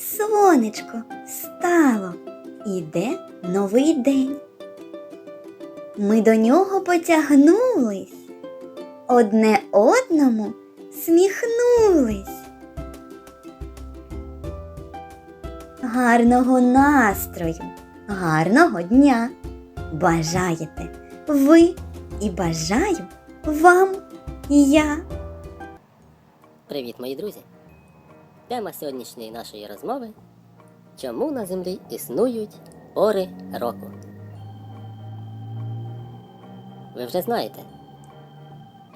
сонечко стало, іде новий день. Ми до нього потягнулись, одне одному сміхнулись. Гарного настрою, гарного дня бажаєте ви і бажаю вам я. Привіт, мої друзі! Тема сьогоднішньої нашої розмови Чому на землі існують пори року? Ви вже знаєте,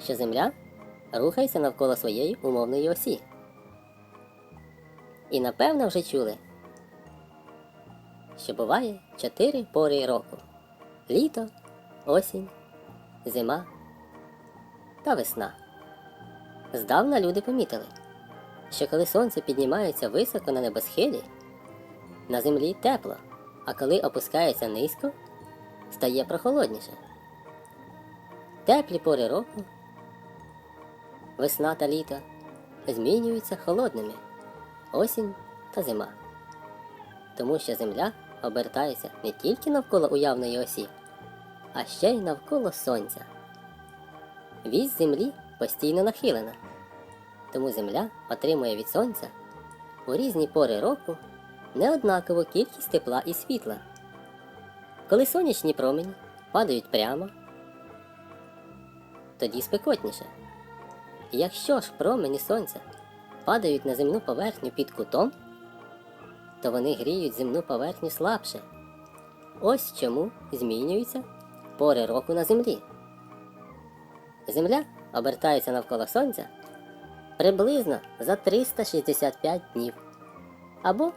що Земля рухається навколо своєї умовної осі. І напевно вже чули, що буває чотири пори року: літо, осінь, зима та весна. Здавна люди помітили, що коли сонце піднімається високо на небосхилі, на землі тепло, а коли опускається низько, стає прохолодніше. Теплі пори року, весна та літо змінюються холодними осінь та зима. Тому що земля обертається не тільки навколо уявної осі, а ще й навколо сонця. Вісь землі постійно нахилена, тому земля отримує від сонця у різні пори року неоднакову кількість тепла і світла. Коли сонячні промені падають прямо, тоді спекотніше. Якщо ж промені сонця падають на земну поверхню під кутом, то вони гріють земну поверхню слабше. Ось чому змінюються пори року на землі. Земля обертається навколо Сонця приблизно за 365 днів. Або,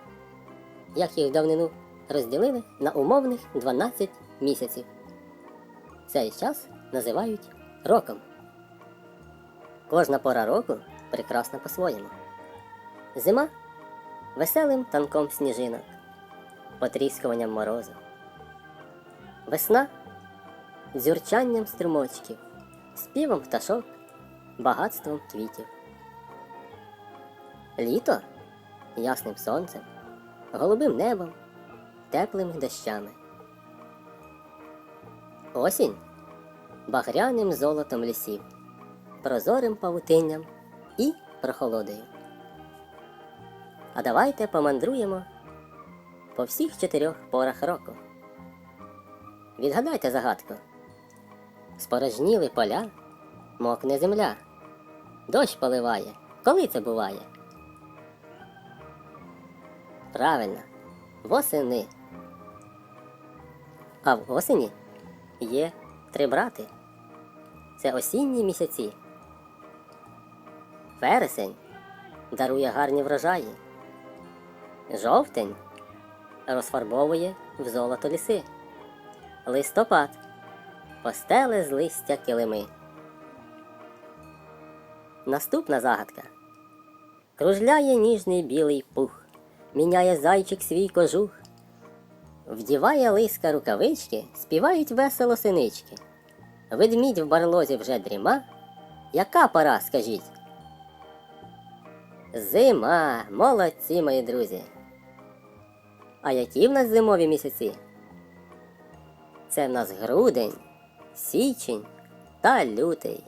як їх давнину розділили на умовних 12 місяців. Цей час називають роком. Кожна пора року прекрасна по-своєму. Зима веселим танком сніжинок, потріскуванням морозу. Весна дзюрчанням струмочків співом пташок, багатством квітів. Літо ясним сонцем, голубим небом, теплими дощами. Осінь багряним золотом лісів, прозорим павутинням і прохолодою. А давайте помандруємо по всіх чотирьох порах року. Відгадайте загадку. Спорожніли поля, мокне земля. Дощ поливає. Коли це буває? Правильно, восени. А в осені є три брати. Це осінні місяці. Вересень дарує гарні врожаї. Жовтень розфарбовує в золото ліси. Листопад постели з листя килими. Наступна загадка. Кружляє ніжний білий пух, міняє зайчик свій кожух. Вдіває лиска рукавички, співають весело синички. Ведмідь в барлозі вже дріма. Яка пора, скажіть? Зима, молодці, мої друзі. А які в нас зимові місяці? Це в нас грудень, січень та лютий.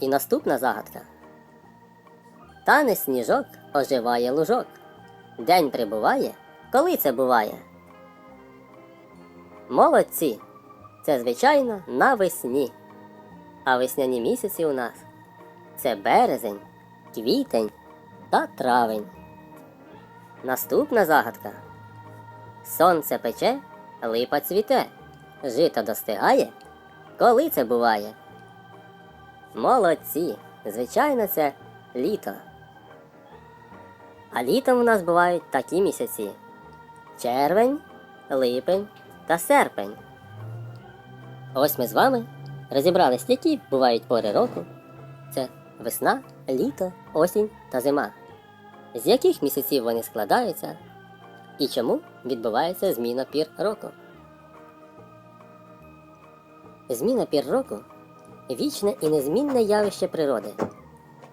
І наступна загадка. Тане сніжок оживає лужок. День прибуває, коли це буває. Молодці! Це, звичайно, навесні. А весняні місяці у нас це березень, квітень та травень. Наступна загадка. Сонце пече, липа цвіте, жито достигає. Коли це буває? Молодці! Звичайно, це літо. А літом у нас бувають такі місяці: червень, липень та серпень. Ось ми з вами розібрались, які бувають пори року. Це весна, літо, осінь та зима. З яких місяців вони складаються і чому відбувається зміна пір року. Зміна пір року вічне і незмінне явище природи.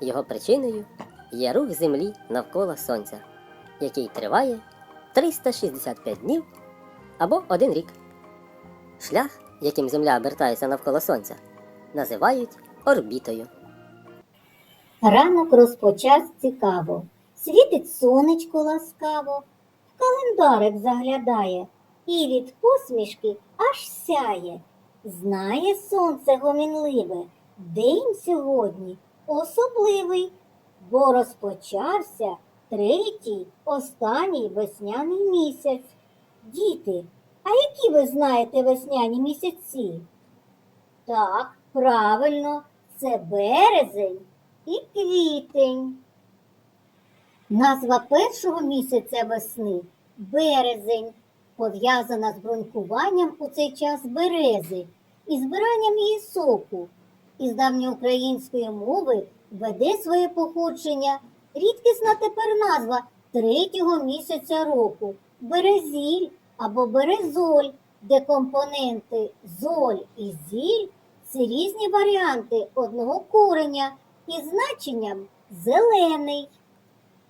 Його причиною є рух Землі навколо Сонця. який триває 365 днів або один рік. Шлях, яким Земля обертається навколо Сонця, називають орбітою. Ранок розпочався цікаво. Світить сонечко ласкаво, в календарик заглядає, і від посмішки аж сяє. Знає сонце гомінливе, день сьогодні особливий, бо розпочався третій, останній весняний місяць. Діти, а які ви знаєте весняні місяці? Так, правильно, це березень і квітень. Назва першого місяця весни березень, пов'язана з брунькуванням у цей час берези і збиранням її соку. Із давньоукраїнської мови веде своє походження рідкісна тепер назва третього місяця року березіль або березоль, де компоненти золь і зіль це різні варіанти одного кореня із значенням зелений.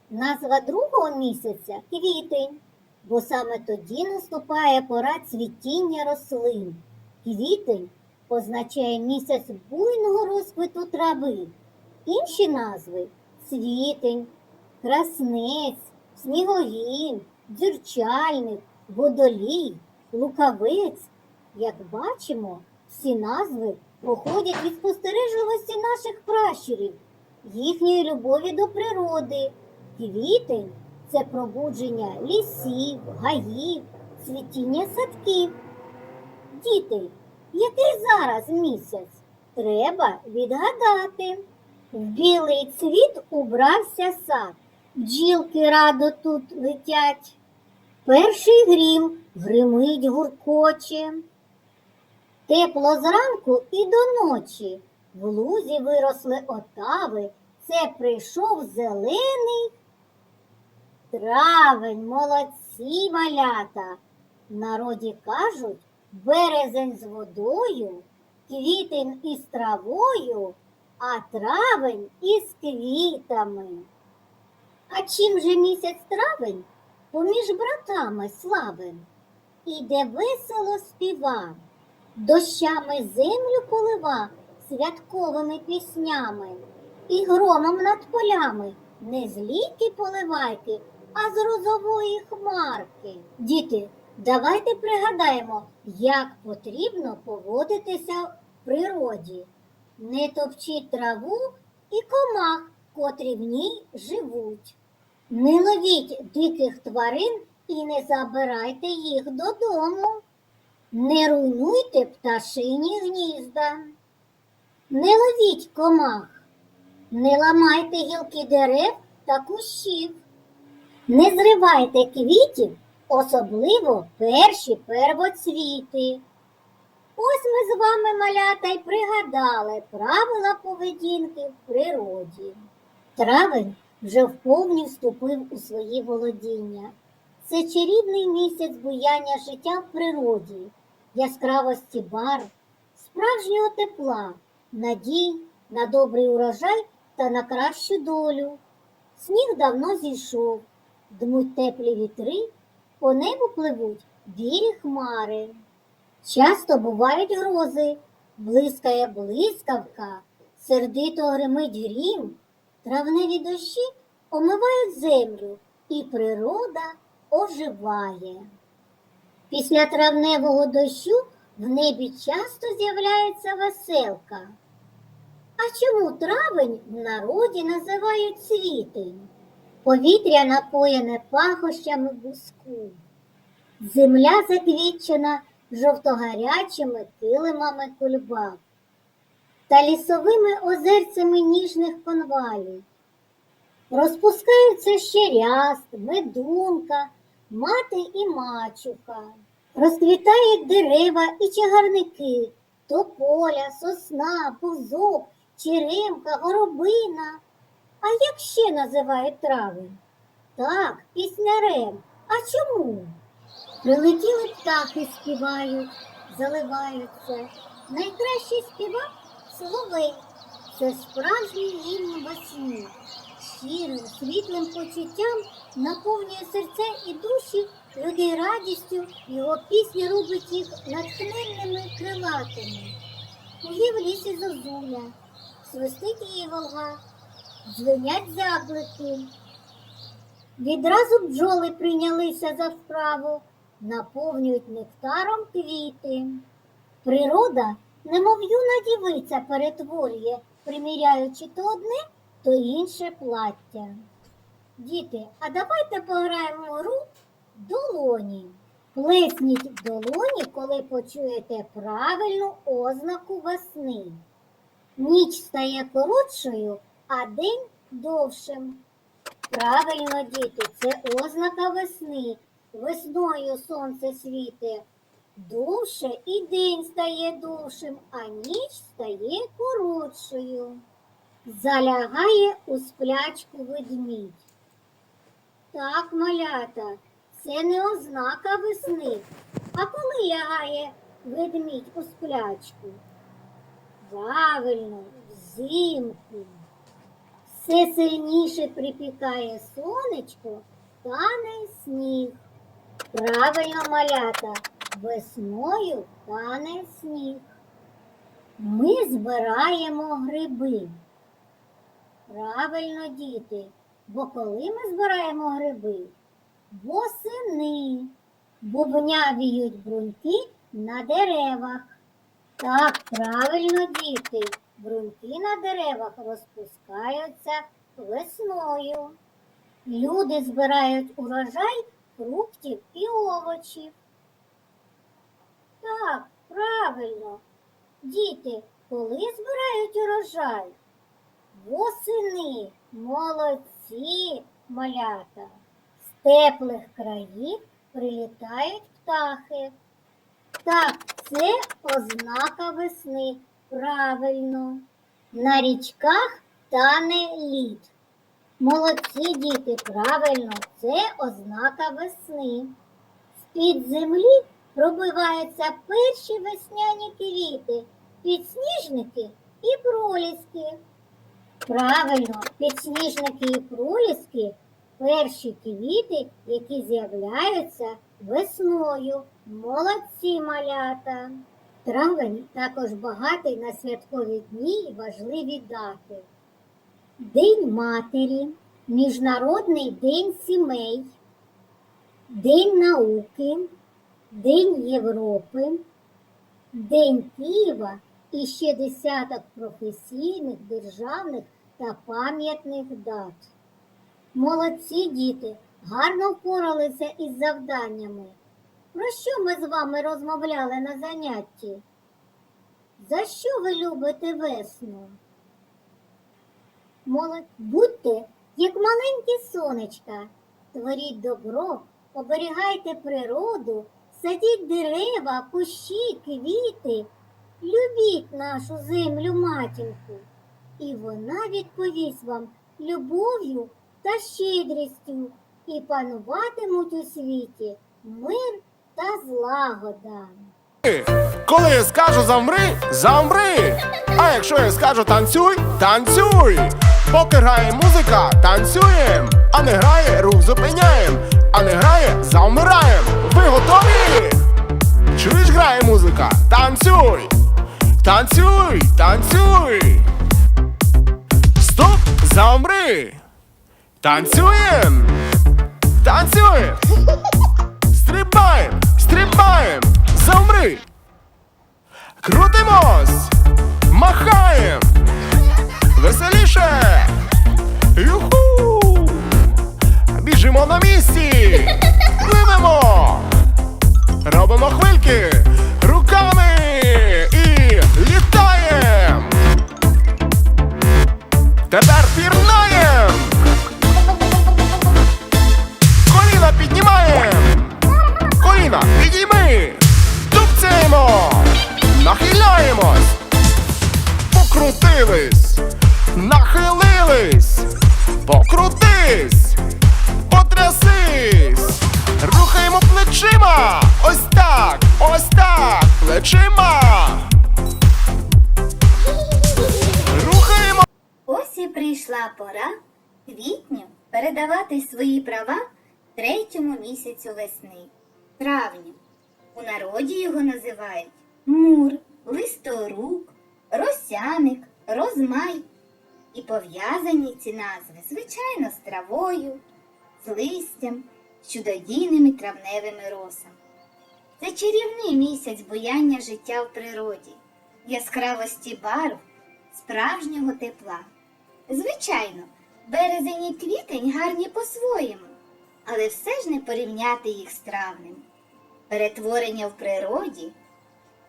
Назва другого місяця квітень, бо саме тоді наступає пора цвітіння рослин. Квітень позначає місяць буйного розквиту трави. Інші назви цвітень, краснець, сніговін, дзюрчальник, водолій, лукавець. Як бачимо, всі назви походять від спостережливості наших пращурів, їхньої любові до природи. Квітень це пробудження лісів, гаїв, цвітіння садків. Діти, який зараз місяць? Треба відгадати. В білий цвіт убрався сад, бджілки радо тут летять. Перший грім гримить гуркоче. Тепло зранку і до ночі. В лузі виросли отави. Це прийшов зелений травень, молодці малята. Народі кажуть, березень з водою, квітень із травою, а травень із квітами. А чим же місяць травень поміж братами славен? Іде весело співа, дощами землю полива святковими піснями і громом над полями не з ліки поливайки, а з розової хмарки. Діти, давайте пригадаємо, як потрібно поводитися в природі. Не топчіть траву і комах, котрі в ній живуть. Не ловіть диких тварин і не забирайте їх додому. Не руйнуйте пташині гнізда. Не ловіть комах. Не ламайте гілки дерев та кущів. Не зривайте квітів, особливо перші первоцвіти. Ось ми з вами, малята, й пригадали правила поведінки в природі. Травень вже вповні вступив у свої володіння. Це чарівний місяць буяння життя в природі, яскравості барв, справжнього тепла, надій на добрий урожай та на кращу долю. Сніг давно зійшов, дмуть теплі вітри, по небу пливуть білі хмари. Часто бувають грози, блискає блискавка, сердито гримить грім, травневі дощі омивають землю, і природа оживає. Після травневого дощу в небі часто з'являється веселка. А чому травень в народі називають цвітень? Повітря напоєне пахощами буску. Земля заквітчена жовтогарячими килимами кульбаб та лісовими озерцями ніжних конвалій. Розпускаються ще ряст, медунка, мати і мачуха. Розквітають дерева і чагарники, тополя, сосна, бузок, черемка, горобина. А як ще називають травень? Так, піснярем. А чому? Прилетіли птахи співають, заливаються. Найкращий співак соловей. Це справжній гімн весні. щирим, світлим почуттям наповнює серця і душі людей радістю, його пісня робить їх натхненними крилатими. Кує в лісі зозуля, свистить її волга, дзвенять зяблики. Відразу бджоли прийнялися за справу, наповнюють нектаром квіти. Природа, немов юна дівиця, перетворює, приміряючи то одне, то інше плаття. Діти, а давайте пограємо гру долоні. Плесніть в долоні, коли почуєте правильну ознаку весни. Ніч стає коротшою, а день довшим. Правильно, діти, це ознака весни. Весною сонце світить довше і день стає довшим, а ніч стає коротшою. Залягає у сплячку ведмідь. Так, малята, це не ознака весни. А коли лягає ведмідь у сплячку? Правильно, взимку. Все сильніше припікає сонечко, тане сніг. Правильно, малята, весною тане сніг. Ми збираємо гриби. Правильно, діти, бо коли ми збираємо гриби? Восени. Бубнявіють бруньки на деревах. Так, правильно, діти. Бруньки на деревах розпускаються весною. Люди збирають урожай фруктів і овочів. Так, правильно. Діти, коли збирають урожай? Восени, молодці, малята. З теплих країв прилітають птахи. Так, це ознака весни. Правильно. На річках тане лід. Молодці діти, правильно, це ознака весни. З-під землі пробиваються перші весняні квіти, підсніжники і проліски. Правильно, підсніжники і проліски перші квіти, які з'являються весною. Молодці малята. Травень також багатий на святкові дні і важливі дати. День матері, Міжнародний день сімей, День науки, День Європи, День Києва і ще десяток професійних, державних та пам'ятних дат. Молодці діти, гарно впоралися із завданнями. Про що ми з вами розмовляли на занятті? За що ви любите весну? Молодь, будьте як маленькі сонечка, творіть добро, оберігайте природу, садіть дерева, кущі, квіти, любіть нашу землю матінку, і вона відповість вам любов'ю та щедрістю, і пануватимуть у світі мир та злагода. Коли я скажу замри, замри. А якщо я скажу танцюй, танцюй. Поки грає музика, танцюєм. А не грає, рух зупиняєм. А не грає, замираєм. Ви готові? Чуєш, грає музика? Танцюй! Танцюй, танцюй! Стоп, замри! Танцюєм! Танцюєм! Стрибаєм! Стрибаєм! Замри! Крутимось! Махаєм! Веселіше! Юху! Біжимо на місці! Пливемо! Робимо хвильки руками і літаєм! Тепер пірнаєм! Коліна піднімаєм! Коліна підійми! Тупцяємо! Нахиляємось! Покрутились! Нахилились! Покрутись! Потрясись! Рухаємо плечима! Ось так! Ось так! Плечима! Рухаємо! Ось і прийшла пора квітню передавати свої права третьому місяцю весни травню. У народі його називають мур, листорук, росяник, розмай. І пов'язані ці назви, звичайно, з травою, з листям, з чудодійними травневими росами. Це чарівний місяць буяння життя в природі, яскравості барв, справжнього тепла. Звичайно, березень і квітень гарні по-своєму, але все ж не порівняти їх з травнем. Перетворення в природі,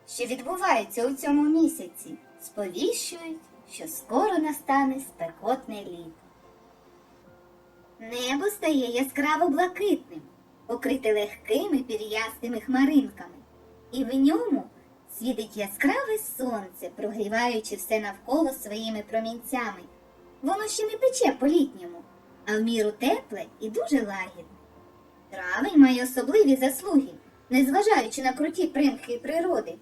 що відбуваються у цьому місяці, сповіщують, що скоро настане спекотне літо. Небо стає яскраво блакитним, покрите легкими пір'ястими хмаринками, і в ньому світить яскраве сонце, прогріваючи все навколо своїми промінцями. Воно ще не пече по-літньому, а в міру тепле і дуже лагідне. Травень має особливі заслуги, незважаючи на круті примхи природи.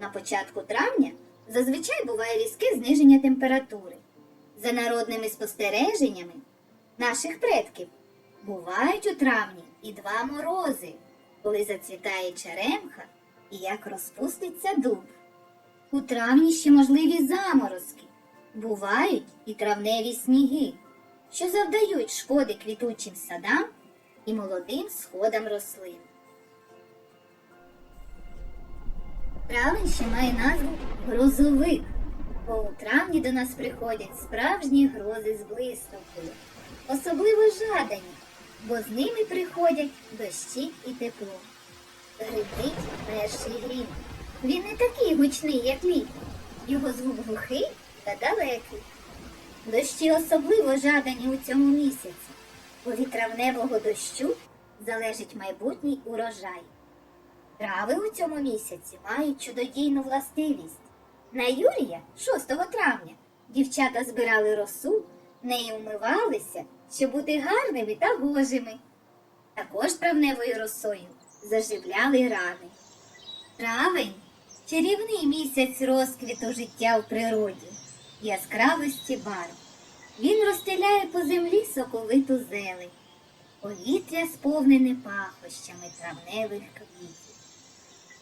На початку травня зазвичай буває різке зниження температури. За народними спостереженнями наших предків бувають у травні і два морози, коли зацвітає черемха і як розпуститься дуб. У травні ще можливі заморозки, бувають і травневі сніги, що завдають шкоди квітучим садам і молодим сходам рослин. Травень ще має назву грозовик, бо у травні до нас приходять справжні грози з блискавкою, особливо жадані, бо з ними приходять дощі і тепло. Грибить перший грім. Він не такий гучний, як літом. Його звук глухий та далекий. Дощі особливо жадані у цьому місяці, бо від травневого дощу залежить майбутній урожай. Трави у цьому місяці мають чудодійну властивість. На Юрія, 6 травня, дівчата збирали росу, нею вмивалися, щоб бути гарними та гожими. Також травневою росою заживляли рани. Травень чарівний місяць розквіту життя в природі, яскравості барв. Він розстеляє по землі соковиту зелень, повітря сповнене пахощами травневих квітів.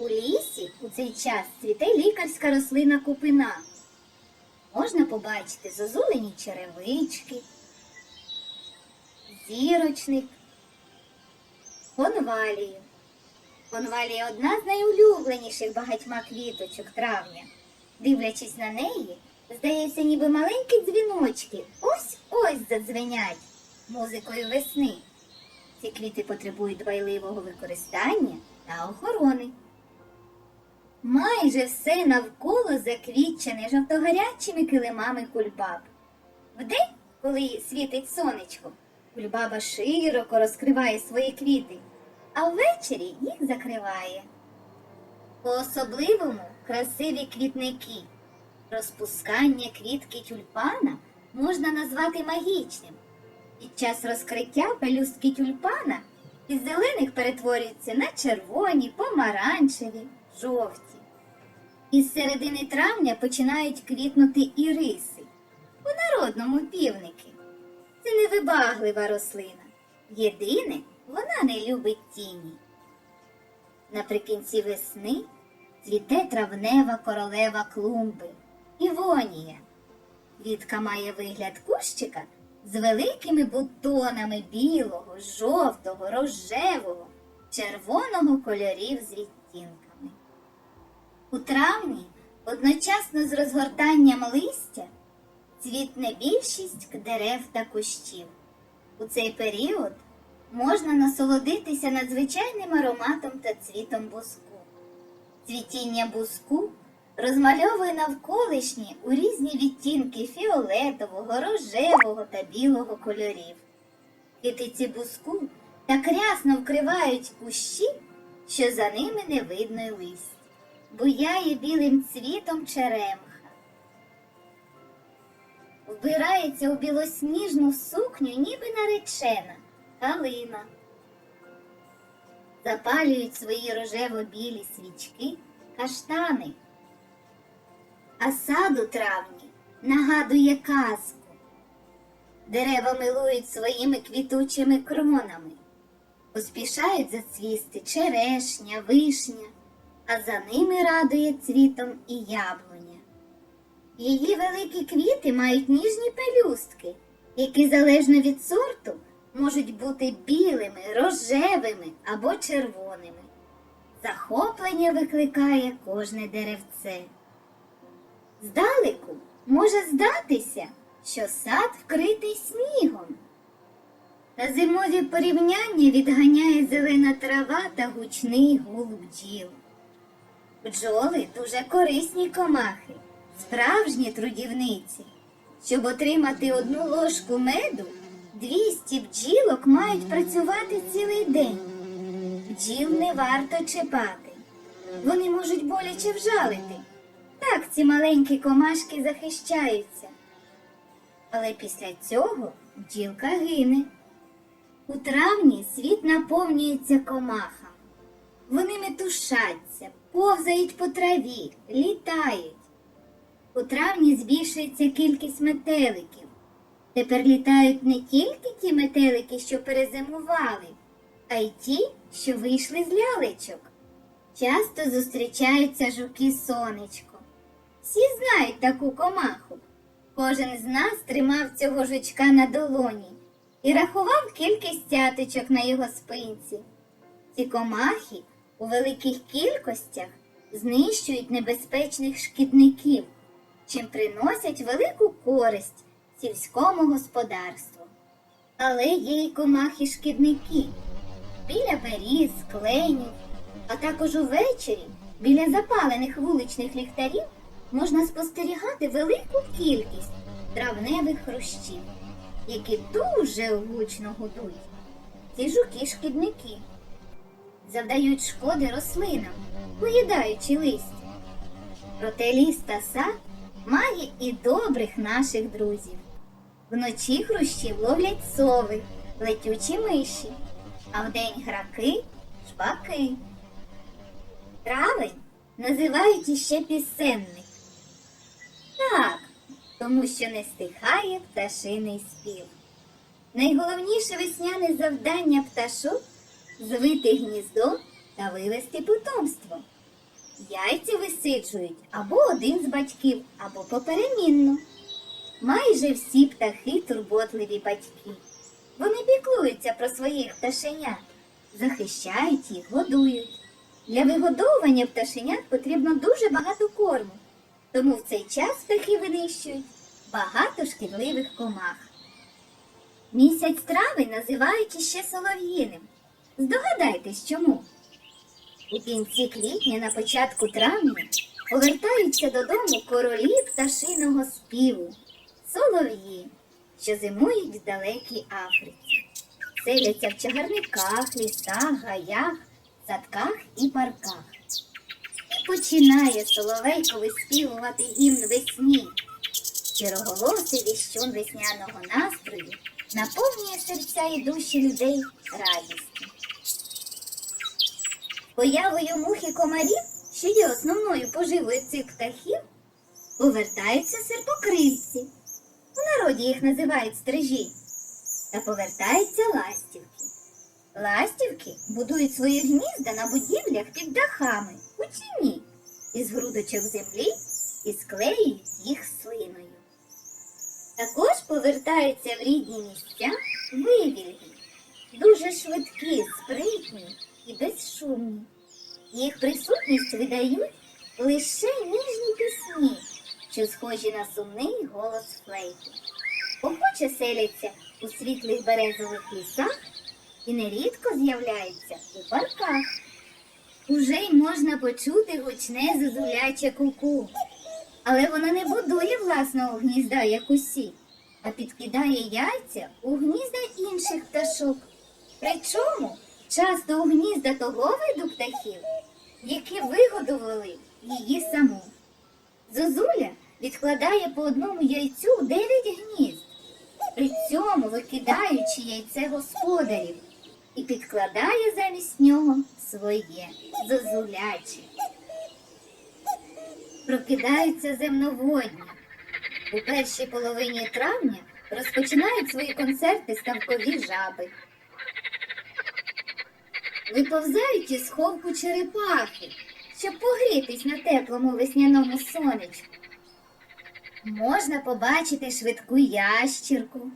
У лісі у цей час цвіте лікарська рослина купина. Можна побачити зозулені черевички, зірочник, конвалію. Конвалія одна з найулюбленіших багатьма квіточок травня. Дивлячись на неї, здається, ніби маленькі дзвіночки ось ось задзвенять музикою весни. Ці квіти потребують дбайливого використання та охорони. Майже все навколо заквітчене жовтогарячими килимами кульбаб. Вдень, коли світить сонечко, кульбаба широко розкриває свої квіти, а ввечері їх закриває. По-особливому красиві квітники. Розпускання квітки тюльпана можна назвати магічним. Під час розкриття пелюстки тюльпана із зелених перетворюються на червоні, помаранчеві, жовті. Із середини травня починають квітнути іриси, по-народному півники. Це невибаглива рослина. Єдине, вона не любить тіні. Наприкінці весни цвіте травнева королева клумби Івонія. Квітка має вигляд кущика з великими бутонами білого, жовтого, рожевого, червоного кольорів з відтінками. У травні, одночасно з розгортанням листя, цвітне більшість дерев та кущів. У цей період можна насолодитися надзвичайним ароматом та цвітом буску. Цвітіння буску розмальовує навколишні у різні відтінки фіолетового, рожевого та білого кольорів. Китиці буску так рясно вкривають кущі, що за ними не видно й листя. Буяє білим цвітом черемха. Вбирається у білосніжну сукню, ніби наречена, калина. Запалюють свої рожево-білі свічки каштани. А сад у травні нагадує казку. Дерева милують своїми квітучими кронами. Поспішають зацвісти черешня, вишня, а за ними радує цвітом і яблуня. Її великі квіти мають ніжні пелюстки, які залежно від сорту можуть бути білими, рожевими або червоними. Захоплення викликає кожне деревце. Здалеку може здатися, що сад вкритий снігом. Та зимові порівняння відганяє зелена трава та гучний гул бджіл. Бджоли дуже корисні комахи, справжні трудівниці. Щоб отримати одну ложку меду, 200 бджілок мають працювати цілий день. Бджіл не варто чіпати. Вони можуть боляче вжалити. Так ці маленькі комашки захищаються. Але після цього бджілка гине. У травні світ наповнюється комахами. Вони метушаться, повзають по траві, літають. У травні збільшується кількість метеликів. Тепер літають не тільки ті метелики, що перезимували, а й ті, що вийшли з лялечок. Часто зустрічаються жуки сонечко. Всі знають таку комаху. Кожен з нас тримав цього жучка на долоні і рахував кількість цяточок на його спинці. Ці комахи у великих кількостях знищують небезпечних шкідників, чим приносять велику користь сільському господарству. Але є й комахи-шкідники біля беріз, кленів, а також увечері біля запалених вуличних ліхтарів можна спостерігати велику кількість травневих хрущів, які дуже гучно гудуть. Ці жуки-шкідники завдають шкоди рослинам, поїдаючи листя. Проте ліс та сад має і добрих наших друзів. Вночі хрущів ловлять сови, летючі миші, а вдень граки, шпаки. Травень називають іще пісенник. Так, тому що не стихає пташиний спів. Найголовніше весняне завдання пташок звити гніздо та вивести потомство. Яйця висиджують або один з батьків, або поперемінно. Майже всі птахи турботливі батьки. Вони піклуються про своїх пташенят, захищають їх, годують. Для вигодовування пташенят потрібно дуже багато корму, тому в цей час птахи винищують багато шкідливих комах. Місяць трави називають іще солов'їним. Здогадайтесь чому? У кінці квітня на початку травня повертаються додому королі пташиного співу, солов'ї, що зимують в далекій Африці. Селяться в чагарниках, лісах, гаях, садках і парках. І починає соловейко виспівувати гімн весні. Щироголосий віщун весняного настрою наповнює серця і душі людей радістю. Появою мух і комарів, що є основною поживою цих птахів, повертаються серпокривці. У народі їх називають стрижі. Та повертаються ластівки. Ластівки будують свої гнізда на будівлях під дахами у тіні із грудочок землі і склеюють їх слиною. Також повертаються в рідні місця вивільги, дуже швидкі, спритні і безшумні. Їх присутність видають лише ніжні пісні, що схожі на сумний голос флейти. Охоче селяться у світлих березових лісах і нерідко з'являються у парках. Уже й можна почути гучне зозуляче куку. Але вона не будує власного гнізда, як усі, а підкидає яйця у гнізда інших пташок. Причому часто у гнізда того виду птахів, які вигодували її саму. Зозуля відкладає по одному яйцю дев'ять гнізд, при цьому викидаючи яйце господарів і підкладає замість нього своє зозуляче прокидаються земноводні. У першій половині травня Розпочинають свої концерти ставкові жаби. Виповзають із ховку черепахи, щоб погрітись на теплому весняному сонечку. Можна побачити швидку ящірку.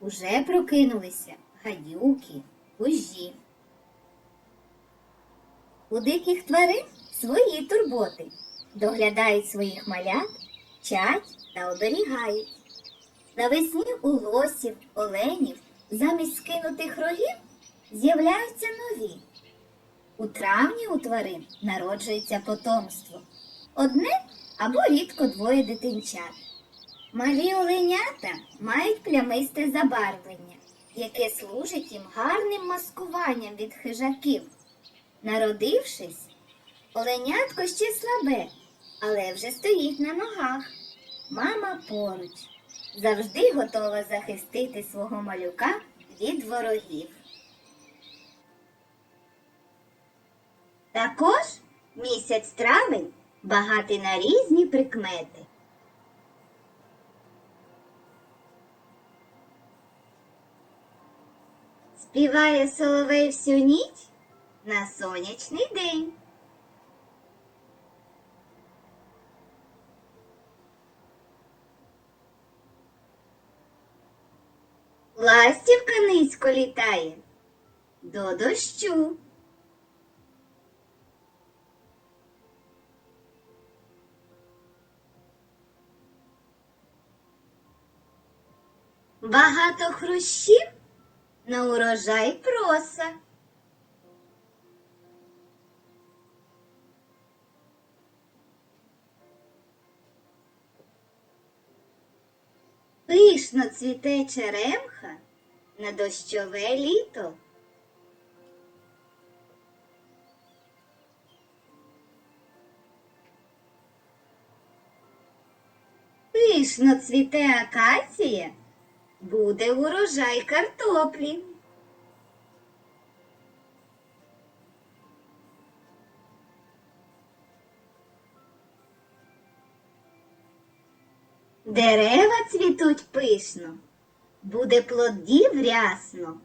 Уже прокинулися гадюки, ужі. У диких тварин свої турботи. Доглядають своїх малят, чать та оберігають. Навесні у лосів, оленів замість скинутих рогів з'являються нові. У травні у тварин народжується потомство. Одне або рідко двоє дитинчат. Малі оленята мають плямисте забарвлення, яке служить їм гарним маскуванням від хижаків. Народившись, оленятко ще слабе, але вже стоїть на ногах. Мама поруч, завжди готова захистити свого малюка від ворогів. Також місяць травень багатий на різні прикмети. Співає соловей всю ніч на сонячний день. Ластівка низько літає до дощу. Багато хрущів на урожай проса. Пишно цвіте черемха на дощове літо. Пишно цвіте акація, буде урожай картоплі. Дерева цвітуть пишно, буде плодів рясно.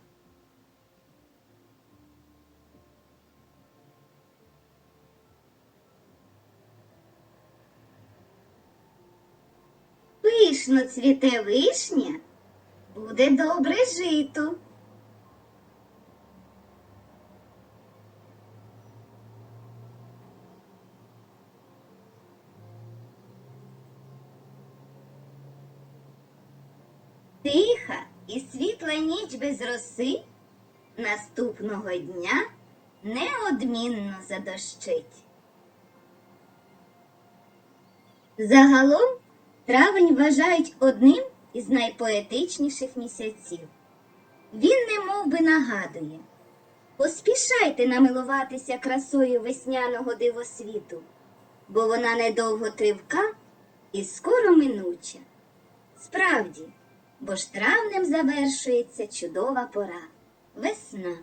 Пишно цвіте вишня, буде добре жито. Тиха і світла ніч без роси наступного дня неодмінно задощить. Загалом травень вважають одним із найпоетичніших місяців. Він немов би нагадує. Поспішайте намилуватися красою весняного дивосвіту, бо вона недовго тривка і скоро минуча. Справді, бо ж травнем завершується чудова пора весна.